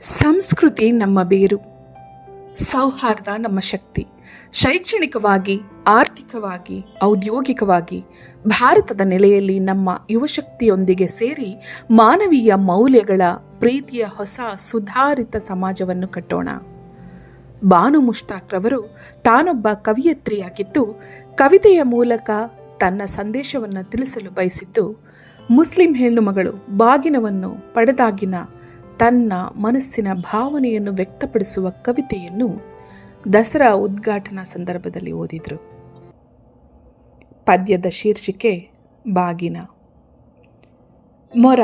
ಸಂಸ್ಕೃತಿ ನಮ್ಮ ಬೇರು, ಸೌಹಾರ್ದ ನಮ್ಮ ಶಕ್ತಿ. ಶೈಕ್ಷಣಿಕವಾಗಿ, ಆರ್ಥಿಕವಾಗಿ, ಔದ್ಯೋಗಿಕವಾಗಿ ಭಾರತದ ನೆಲೆಯಲ್ಲಿ ನಮ್ಮ ಯುವಶಕ್ತಿಯೊಂದಿಗೆ ಸೇರಿ ಮಾನವೀಯ ಮೌಲ್ಯಗಳ ಪ್ರೀತಿಯ ಹೊಸ ಸುಧಾರಿತ ಸಮಾಜವನ್ನು ಕಟ್ಟೋಣ. ಬಾನು ಮುಷ್ತಾಕ್ರವರು ತಾನೊಬ್ಬ ಕವಿಯತ್ರಿಯಾಗಿದ್ದು, ಕವಿತೆಯ ಮೂಲಕ ತನ್ನ ಸಂದೇಶವನ್ನು ತಿಳಿಸಲು ಬಯಸಿದ್ದು, ಮುಸ್ಲಿಂ ಹೆಣ್ಣುಮಗಳು ಬಾಗಿನವನ್ನು ಪಡೆದಾಗಿನ ತನ್ನ ಮನಸ್ಸಿನ ಭಾವನೆಯನ್ನು ವ್ಯಕ್ತಪಡಿಸುವ ಕವಿತೆಯನ್ನು ದಸರಾ ಉದ್ಘಾಟನಾ ಸಂದರ್ಭದಲ್ಲಿ ಓದಿದರು. ಪದ್ಯದ ಶೀರ್ಷಿಕೆ ಬಾಗಿನ. ಮೊರ.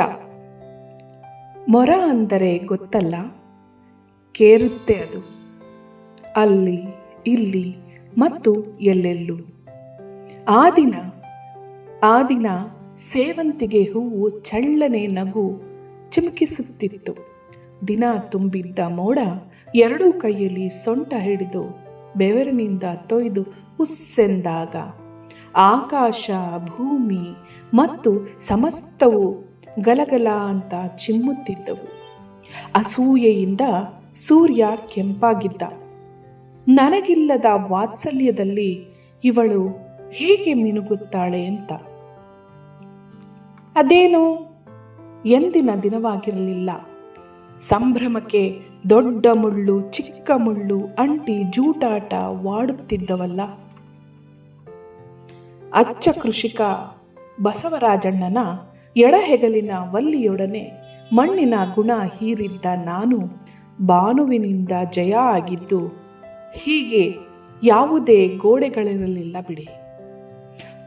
ಮೊರ ಅಂದರೆ ಗೊತ್ತಲ್ಲ, ಕೇರುತ್ತೆ ಅದು. ಅಲ್ಲಿ, ಇಲ್ಲಿ ಮತ್ತು ಎಲ್ಲೆಲ್ಲೂ. ಆ ದಿನ ಆ ದಿನ ಸೇವಂತಿಗೆ ಹೂವು ಚಳ್ಳನೆ ನಗು ಚಿಮುಕಿಸುತ್ತಿತ್ತು. ದಿನ ತುಂಬಿದ್ದ ಮೋಡ ಎರಡೂ ಕೈಯಲ್ಲಿ ಸೊಂಟ ಹಿಡಿದು ಬೆವರಿನಿಂದ ತೊಯ್ದು ಹುಸ್ಸೆಂದಾಗ ಆಕಾಶ, ಭೂಮಿ ಮತ್ತು ಸಮಸ್ತವು ಗಲಗಲ ಅಂತ ಚಿಮ್ಮುತ್ತಿದ್ದವು. ಅಸೂಯೆಯಿಂದ ಸೂರ್ಯ ಕೆಂಪಾಗಿದ್ದ. ನನಗಿಲ್ಲದ ವಾತ್ಸಲ್ಯದಲ್ಲಿ ಇವಳು ಹೇಗೆ ಮಿನುಗುತ್ತಾಳೆ ಅಂತ. ಅದೇನು? ಎಂದಿನ ದಿನವಾಗಿರಲಿಲ್ಲ. ಸಂಭ್ರಮಕ್ಕೆ ದೊಡ್ಡ ಮುಳ್ಳು, ಚಿಕ್ಕ ಮುಳ್ಳು, ಅಂಟಿ ಜೂಟಾಟ ವಾಡುತ್ತಿದ್ದವಲ್ಲ. ಅಚ್ಚ ಕೃಷಿಕ ಬಸವರಾಜಣ್ಣನ ಎಡಹೆಗಲಿನ ವಲ್ಲಿಯೊಡನೆ ಮಣ್ಣಿನ ಗುಣ ಹೀರಿದ್ದ ನಾನು ಬಾನುವಿನಿಂದ ಜಯ ಆಗಿದ್ದು, ಹೀಗೆ ಯಾವುದೇ ಗೋಡೆಗಳಿರಲಿಲ್ಲ ಬಿಡಿ.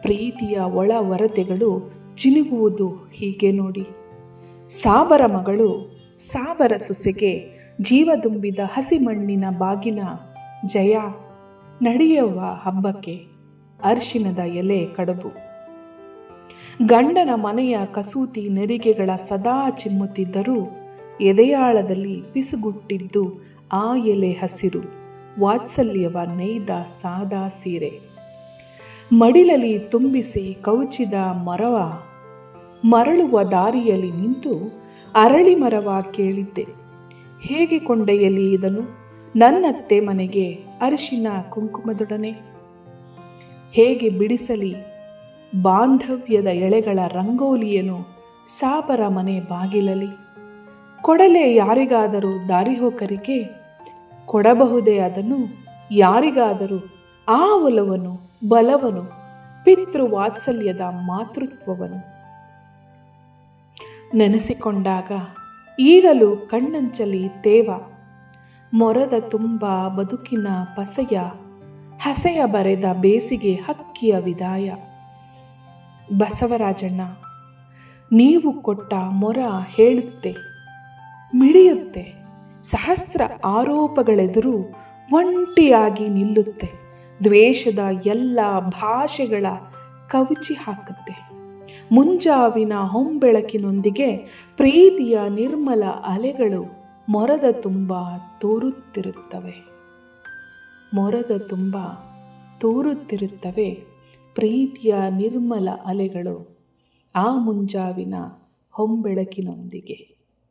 ಪ್ರೀತಿಯ ಒಳ ವರತೆಗಳು ಚಿನುಗುವುದು ಹೀಗೆ ನೋಡಿ. ಸಾಬರ ಮಗಳು ಸಾಬರ ಸೊಸೆಗೆ ಜೀವ ತುಂಬಿದ ಹಸಿ ಮಣ್ಣಿನ ಬಾಗಿನ ಜಯ ನಡೆಯುವ ಹಬ್ಬಕ್ಕೆ ಅರಿಶಿನದ ಎಲೆ ಕಡುಬು. ಗಂಡನ ಮನೆಯ ಕಸೂತಿ ನೆರಿಗೆಗಳ ಸದಾ ಚಿಮ್ಮುತ್ತಿದ್ದರೂ ಎದೆಯಾಳದಲ್ಲಿ ಪಿಸುಗುಟ್ಟಿದ್ದು ಆ ಎಲೆ ಹಸಿರು, ವಾತ್ಸಲ್ಯವ ನೇಯ್ದ ಸಾದಾ ಸೀರೆ. ಮಡಿಲಲ್ಲಿ ತುಂಬಿಸಿ ಕವುಚಿದ ಮರವ ಮರಳುವ ದಾರಿಯಲ್ಲಿ ನಿಂತು ಅರಳಿ ಮರವ ಕೇಳಿದ್ದೆ. ಹೇಗೆ ಕೊಂಡೊಯ್ಯಲಿ ಇದನ್ನು ನನ್ನತ್ತೆ ಮನೆಗೆ ಅರಿಶಿನ ಕುಂಕುಮದೊಡನೆ. ಹೇಗೆ ಬಿಡಿಸಲಿ? ಬಾಂಧವ್ಯದ ಎಳೆಗಳ ರಂಗೋಲಿಯನು ಸಾಬರ ಮನೆ ಬಾಗಿಲಲಿ ಕೊಡಲೆ ಯಾರಿಗಾದರೂ ದಾರಿಹೋಕರಿಗೆ ಕೊಡಬಹುದೇ ಅದನ್ನು? ಯಾರಿಗಾದರೂ ಆ ಒಲವನು, ಬಲವನು, ಪಿತೃವಾತ್ಸಲ್ಯದ ಮಾತೃತ್ವವನು. ನೆನೆಸಿಕೊಂಡಾಗ ಈಗಲೂ ಕಣ್ಣಂಚಲಿ ತೇವ. ಮೊರದ ತುಂಬ ಬದುಕಿನ ಪಸೆಯ, ಹಸೆಯ ಬರೆದ ಬೇಸಿಗೆ ಹಕ್ಕಿಯ ವಿದಾಯ. ಬಸವರಾಜಣ್ಣ, ನೀವು ಕೊಟ್ಟ ಮೊರ ಹೇಳುತ್ತೆ, ಮಿಡಿಯುತ್ತೆ, ಸಹಸ್ರ ಆರೋಪಗಳೆದುರು ಒಂಟಿಯಾಗಿ ನಿಲ್ಲುತ್ತೆ, ದ್ವೇಷದ ಎಲ್ಲ ಭಾಷೆಗಳ ಕವುಚಿ ಹಾಕುತ್ತೆ. ಮುಂಜಾವಿನ ಹೊಂಬೆಳಕಿನೊಂದಿಗೆ ಪ್ರೀತಿಯ ನಿರ್ಮಲ ಅಲೆಗಳು ಮೊರದ ತುಂಬ ತೋರುತ್ತಿರುತ್ತವೆ. ಮೊರದ ತುಂಬ ತೋರುತ್ತಿರುತ್ತವೆ ಪ್ರೀತಿಯ ನಿರ್ಮಲ ಅಲೆಗಳು ಆ ಮುಂಜಾವಿನ ಹೊಂಬೆಳಕಿನೊಂದಿಗೆ.